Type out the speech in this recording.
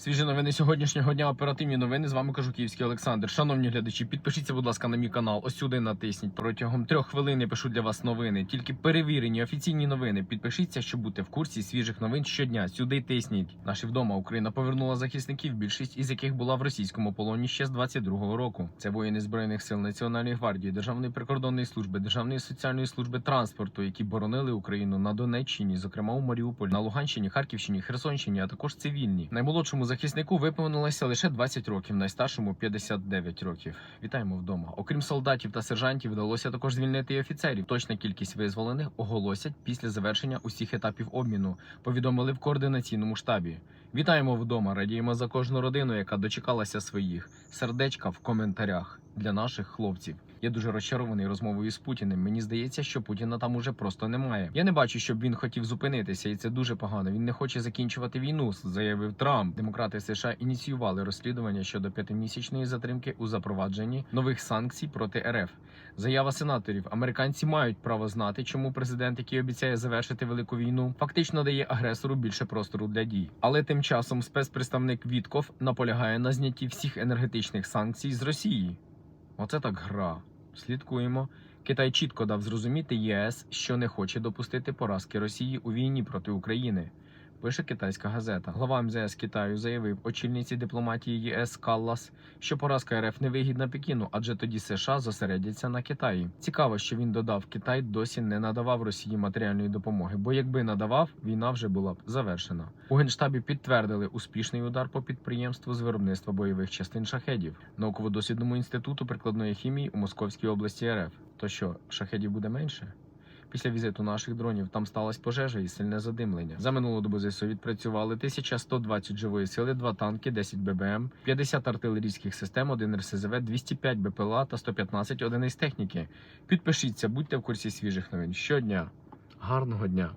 Свіжі новини сьогоднішнього дня. Оперативні новини. З вами кажу Київський Олександр. Шановні глядачі, підпишіться, будь ласка, на мій канал. Ось сюди натисніть. Протягом трьох хвилин я пишу для вас новини. Тільки перевірені офіційні новини. Підпишіться, щоб бути в курсі свіжих новин щодня. Сюди тисніть. Наші вдома Україна повернула захисників, більшість із яких була в російському полоні ще з 22-го року. Це воїни збройних сил Національної гвардії, Державної прикордонної служби, Державної соціальної служби транспорту, які боронили Україну на Донеччині, зокрема у Маріуполі, на Луганщині, Харківщині, Херсонщині, а також цивільні. Наймолодшому захиснику виповнилося лише 20 років, найстаршому 59 років. Вітаємо вдома. Окрім солдатів та сержантів, вдалося також звільнити і офіцерів. Точна кількість визволених оголосять після завершення усіх етапів обміну. Повідомили в координаційному штабі. Вітаємо вдома. Радіємо за кожну родину, яка дочекалася своїх. Сердечка в коментарях для наших хлопців. Я дуже розчарований розмовою з Путіним. Мені здається, що Путіна там уже просто немає. Я не бачу, щоб він хотів зупинитися, і це дуже погано. Він не хоче закінчувати війну, заявив Трамп. Демократи США ініціювали розслідування щодо п'ятимісячної затримки у запровадженні нових санкцій проти РФ. Заява сенаторів: американці мають право знати, чому президент, який обіцяє завершити велику війну, фактично дає агресору більше простору для дій. Але тим часом спецпредставник Вітков наполягає на знятті всіх енергетичних санкцій з Росії. Оце так гра. Слідкуємо. Китай чітко дав зрозуміти ЄС, що не хоче допустити поразки Росії у війні проти України. Пише китайська газета. Глава МЗС Китаю заявив очільниці дипломатії ЄС Каллас, що поразка РФ невигідна Пекіну, адже тоді США зосередяться на Китаї. Цікаво, що він додав, Китай досі не надавав Росії матеріальної допомоги, бо якби надавав, війна вже була б завершена. У генштабі підтвердили успішний удар по підприємству з виробництва бойових частин шахедів, науково-дослідному інституту прикладної хімії у Московській області РФ. То що шахедів буде менше? Після візиту наших дронів там сталася пожежа і сильне задимлення. За минулу добу ЗСУ відпрацювали 1120 живої сили, 2 танки, 10 ББМ, 50 артилерійських систем, 1 РСЗВ, 205 БПЛА та 115 одиниць техніки. Підпишіться, будьте в курсі свіжих новин щодня. Гарного дня!